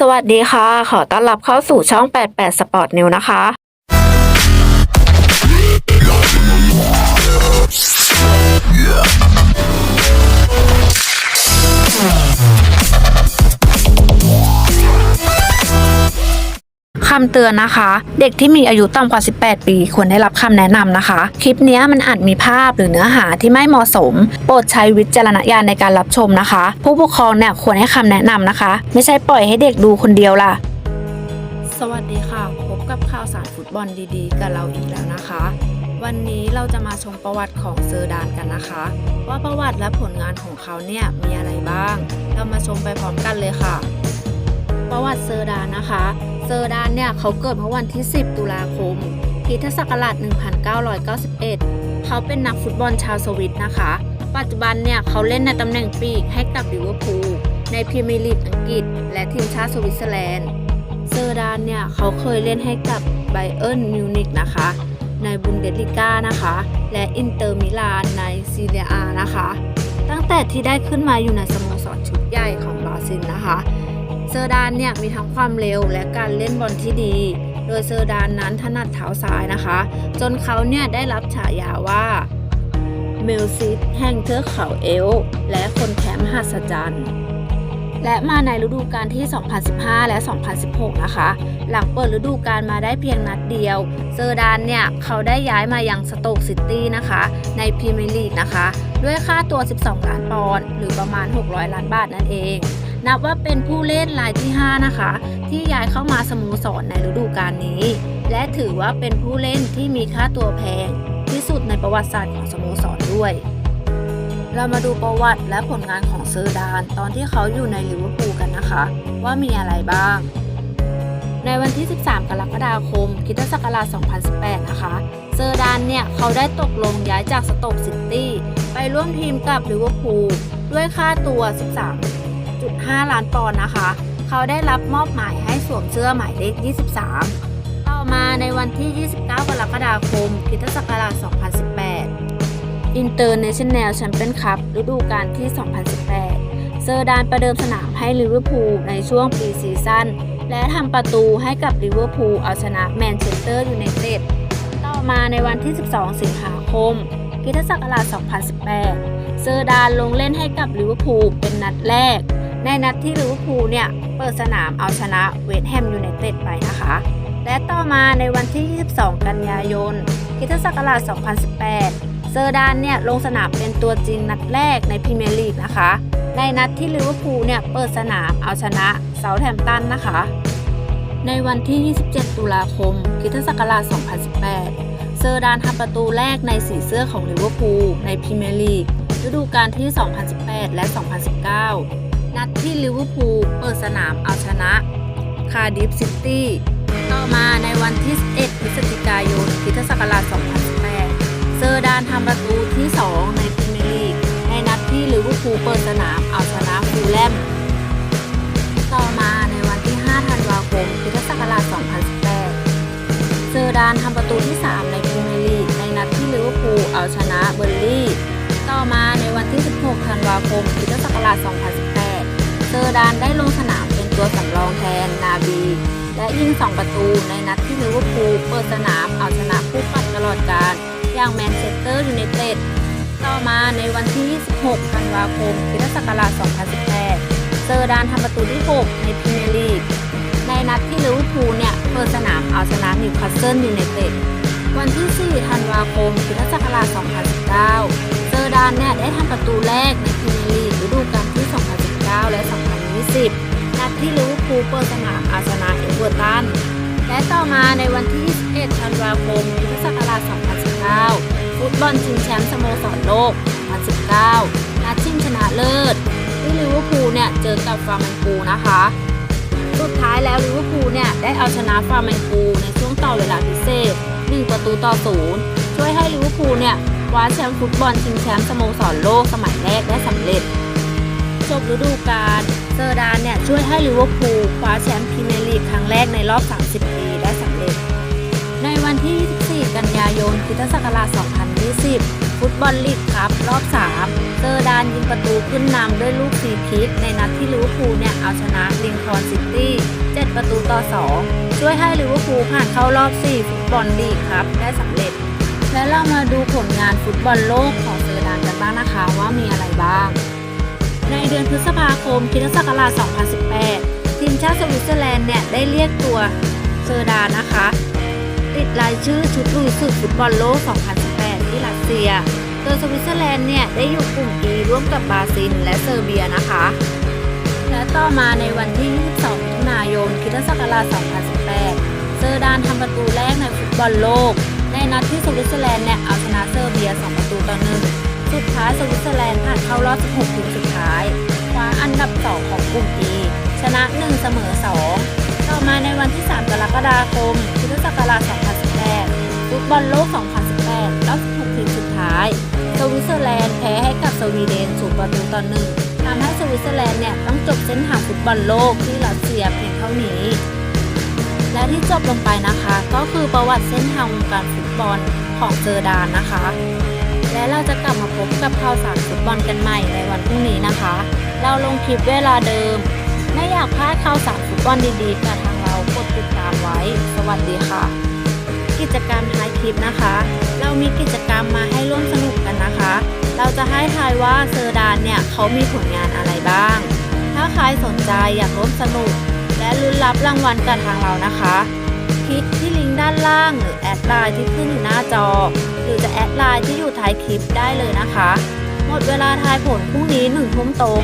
สวัสดีค่ะ ขอต้อนรับเข้าสู่ช่อง 88 Sport New นะคะ คำเตือนนะคะ เด็กที่มีอายุต่ำกว่า 18 ปีควรได้รับคำแนะนำนะคะ คลิปนี้มันอาจมีภาพหรือเนื้อหาที่ไม่เหมาะสม โปรดใช้วิจารณญาณในการรับชมนะคะ ผู้ปกครองเนี่ยควรให้คำแนะนำนะคะ ไม่ใช่ปล่อยให้เด็กดูคนเดียวล่ะ สวัสดีค่ะ พบกับข่าวสารฟุตบอลดีๆ กับเราอีกแล้วนะคะวันนี้เราจะมาชมประวัติของเซอร์ดานกันนะคะ ว่าประวัติและผลงานของเขาเนี่ยมีอะไรบ้าง เรามาชมไปพร้อมกันเลยค่ะ ประวัติเซอร์ดานนะคะ เซอร์ดานเนี่ยเขาเกิดเมื่อวันที่ 10 ตุลาคมคริสตศักราช1991 เขาเป็นนักฟุตบอลชาวสวิตนะคะ ปัจจุบันเนี่ยเขาเล่นในตำแหน่งปีกให้กับลิเวอร์พูลในพรีเมียร์ลีกอังกฤษ และทีมชาติสวิตเซอร์แลนด์ เซอร์ดานเนี่ยเขาเคยเล่นให้กับไบเอิร์นมิวนิกนะคะ ในบุนเดสลิก้านะคะ และอินเตอร์มิลานในซีเรียอานะคะ ตั้งแต่ที่ได้ขึ้นมาอยู่ในสโมสรชุดใหญ่ของบราซิลนะคะ เซอร์ดานเนี่ยมีทั้งความเร็วและการเล่นบอลที่ดี โดยเซอร์ดานนั้นถนัดเท้าซ้ายนะคะ จนเขาเนี่ยได้รับฉายาว่าเมลซิสแห่งเทือกเขาเอล และคนแคมป์หัศจรรย์และมาในฤดูกาลที่ 2015 และ 2016 นะคะ หลังเปิดฤดูกาลมาได้เพียงนัดเดียว เซอร์ดานเนี่ย เขาได้ย้ายมายังสโตกซิตี้นะคะ ในพรีเมียร์ลีกนะคะ ด้วยค่าตัว 12 ล้านปอนด์หรือประมาณ 600 ล้านบาทนั่นเอง นับว่าเป็นผู้เล่นรายที่ 5 นะคะ ที่ย้ายเข้ามาสโมสรในฤดูกาลนี้ และถือว่าเป็นผู้เล่นที่มีค่าตัวแพงที่สุดในประวัติศาสตร์ของสโมสรด้วย เรามาดูประวัติและผลงานของเซอร์ดาน ตอนที่เขาอยู่ในลิเวอร์พูลกันนะคะ ว่ามีอะไรบ้าง ในวันที่ 13 กรกฎาคมคริสตศักราช2018 นะคะ เซอร์ดานเนี่ยเขาได้ตกลงย้ายจากสโตกซิตี้ไปร่วมทีมกับลิเวอร์พูลด้วยค่าตัว 1.5 ล้านปอนด์นะคะ เขาได้รับมอบหมายให้สวมเสื้อหมายเลข 23 ต่อมาในวันที่ 29 กรกฎาคมคริสตศักราช 2018 International Champion Cup ฤดูกาลที่ 2018 เซอร์ดานประเดิมสนามให้ลิเวอร์พูลในช่วงปีซีซั่นและทำประตูให้กับลิเวอร์พูลเอาชนะแมนเชสเตอร์ยูไนเต็ดต่อมาในวันที่ 12 สิงหาคมคริสตศักราช 2018 เซอร์ดานลงเล่นให้กับลิเวอร์พูลเป็นนัดแรก ในนัดที่ลิเวอร์พูลเนี่ยเปิดสนามเอาชนะเวสต์แฮมยูไนเต็ดไปนะคะ และต่อมาในวันที่ 22 กันยายนคริสตศักราช 2018 เซอร์ดานเนี่ยลงสนามเป็นตัวจริงนัดแรกในพรีเมียร์ลีกนะคะ ในนัดที่ลิเวอร์พูลเนี่ยเปิดสนามเอาชนะเซาท์แฮมป์ตันนะคะ ในวันที่ 27 ตุลาคมคริสตศักราช 2018 เซอร์ดานทำประตูแรกในสีเสื้อของลิเวอร์พูลในพรีเมียร์ลีกฤดูกาลที่ 2018 และ 2019 นัดที่ลิเวอร์พูลเปิดสนามเอาชนะคาร์ดิฟซิตี้ต่อมาในวันที่ 11 พฤศจิกายนคริสตศักราช 2018 เซอร์ดานทำประตูที่ 2 ในพรีเมียร์ลีกในนัดที่ลิเวอร์พูลเปิดสนามเอาชนะฟูลแลมต่อมาในวันที่ 5 ธันวาคมคริสตศักราช 2018 เซอร์ดานทำประตูที่ 3 ในพรีเมียร์ลีกในนัดที่ลิเวอร์พูลเอาชนะเบอร์ลี่ ต่อมาในวันที่ 16 ธันวาคมคริสตศักราช 2018 เซอร์ดานได้ลงสนามเป็นตัวสำรองแทนนาบี และยิง 2 ประตูในนัดที่ลิเวอร์พูลเปิดสนามเอาชนะคู่ปรับตลอดกาลอย่างแมนเชสเตอร์ยูไนเต็ดต่อมาในวันที่ 26 ธันวาคมคริสตศักราช 2018 เซอร์ดานทำประตูที่ 6 ในพรีเมียร์ลีก ในนัดที่ลิเวอร์พูลเนี่ยเปิดสนามเอาชนะนิวคาสเซิลยูไนเต็ดวันที่ 4 ธันวาคมคริสตศักราช 2019 เซอร์ดานเนี่ยได้ทำประตูแรกในพรีเมียร์ลีกฤดูกาล 2019 และ 2020 นัดที่ลิเวอร์พูลเปิดสนามอาชนะเอเวอร์ตัน และต่อมาในวันที่ 21 ธันวาคมคริสตศักราช 2019 ฟุตบอลชิงแชมป์สโมสรโลก 2019 นัดชิงชนะเลิศ ที่ลิเวอร์พูลเนี่ยเจอกับฟาร์มันปูนะคะ สุดท้ายแล้วลิเวอร์พูลเนี่ยได้เอาชนะฟาร์มันปูในช่วงต่อเวลาพิเศษ 1 ประตูต่อศูนย์ช่วยให้ลิเวอร์พูลเนี่ยคว้าแชมป์ฟุตบอลชิงแชมป์สโมสรโลกสมัยแรกได้สำเร็จ จบฤดูกาลเซอร์ดานเนี่ยช่วยให้ลิเวอร์พูลคว้าแชมป์พรีเมียร์ลีกครั้งแรกในรอบ 30 ปีได้สำเร็จ ในวันที่ 24 กันยายนคริสตศักราชที่10ฟุตบอลลีกครับรอบ 3 เซอร์ดานยิงประตูขึ้นนำด้วยลูกฟรีคิกในนัดที่ลิเวอร์พูลเนี่ยเอาชนะลิงคอร์นซิตี้7ประตูต่อ 2 ช่วยให้ลิเวอร์พูลผ่านเข้ารอบ 4 ฟุตบอลลีกครับได้สำเร็จ และเรามาดูผลงานฟุตบอลโลกของเซอร์ดานกันบ้างนะคะว่ามีอะไรบ้าง ในเดือนพฤษภาคมคริสตศักราช 2018 ทีมชาติสวิตเซอร์แลนด์เนี่ยได้เรียกตัวเซอร์ดานะคะ ติดรายชื่อชุดลุยศึกฟุตบอลโลก 2018 ที่รัสเซีย โดยสวิตเซอร์แลนด์เนี่ยได้อยู่กลุ่ม E ร่วมกับบราซิลและเซอร์เบียนะคะ และต่อมาในวันที่ 22มิถุนายนคริสตศักราช 2018 เซอร์ดานทำประตูแรกในฟุตบอลโลก ในนัดที่สวิตเซอร์แลนด์เนี่ยเอาชนะเซอร์เบีย 2 ประตูต่อหนึ่ง สุดท้ายสวิตเซอร์แลนด์ผ่านเข้ารอบ 16 ทีมสุดท้ายคว้าอันดับ 2 ของกลุ่ม E ชนะ 1 เสมอ 2 ต่อมาในวันที่ 3 กรกฎาคม พุทธศักราช 2018 ฟุตบอลโลก 2018 รอบ 16 ทีมสุดท้าย สวิตเซอร์แลนด์แพ้ให้กับสวีเดนสูประตูต่อหนึ่งทำให้สวิตเซอร์แลนด์เนี่ยต้องจบเส้นทางฟุตบอลโลกที่รัสเซียเพียงเท่านี้ และที่จบลงไปนะคะ ก็คือประวัติเส้นทางวงการฟุตบอลของเซอร์ดานนะคะ และเราจะกลับมาพบกับข่าวสารฟุตบอลกันใหม่ในวันพรุ่งนี้นะคะ เราลงคลิปเวลาเดิม ไม่อยากพลาดข่าวสารฟุตบอลดีๆกับทางเรากดติดตามไว้ สวัสดีค่ะ กิจกรรมท้ายคลิปนะคะ เรามีกิจกรรมมาให้ร่วมสนุกกันนะคะ เราจะให้ทายว่าเซอร์ดานเนี่ยเขามีผลงานอะไรบ้าง ถ้าใครสนใจอยากร่วมสนุก และลุ้นรับรางวัลกับทางเรานะคะ คลิกที่ลิงก์ด้านล่างหรือแอดไลน์ที่ขึ้นอยู่หน้าจอ รือจะแอดไลน์ที่อยู่ท้ายคลิปได้เลยนะคะ หมดเวลาทายผลพรุ่งนี้หนึ่งทุ่มตรง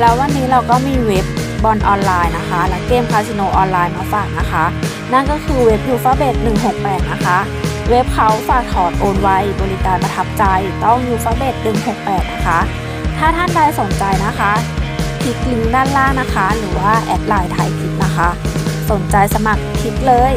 แล้ววันนี้เราก็มีเว็บบอลออนไลน์นะคะ และเกมคาสิโนออนไลน์มาฝากนะคะ นั่นก็คือเว็บยูฟาเบต168 นะคะ เว็บเขาฝากถอนโอนไวบริการประทับใจต้องยูฟาเบต168 นะคะ ถ้าท่านใดสนใจนะคะคลิกลิงก์ด้านล่างนะคะ หรือว่าแอดไลน์ไทยคลิปนะคะ สนใจสมัครคลิกเลย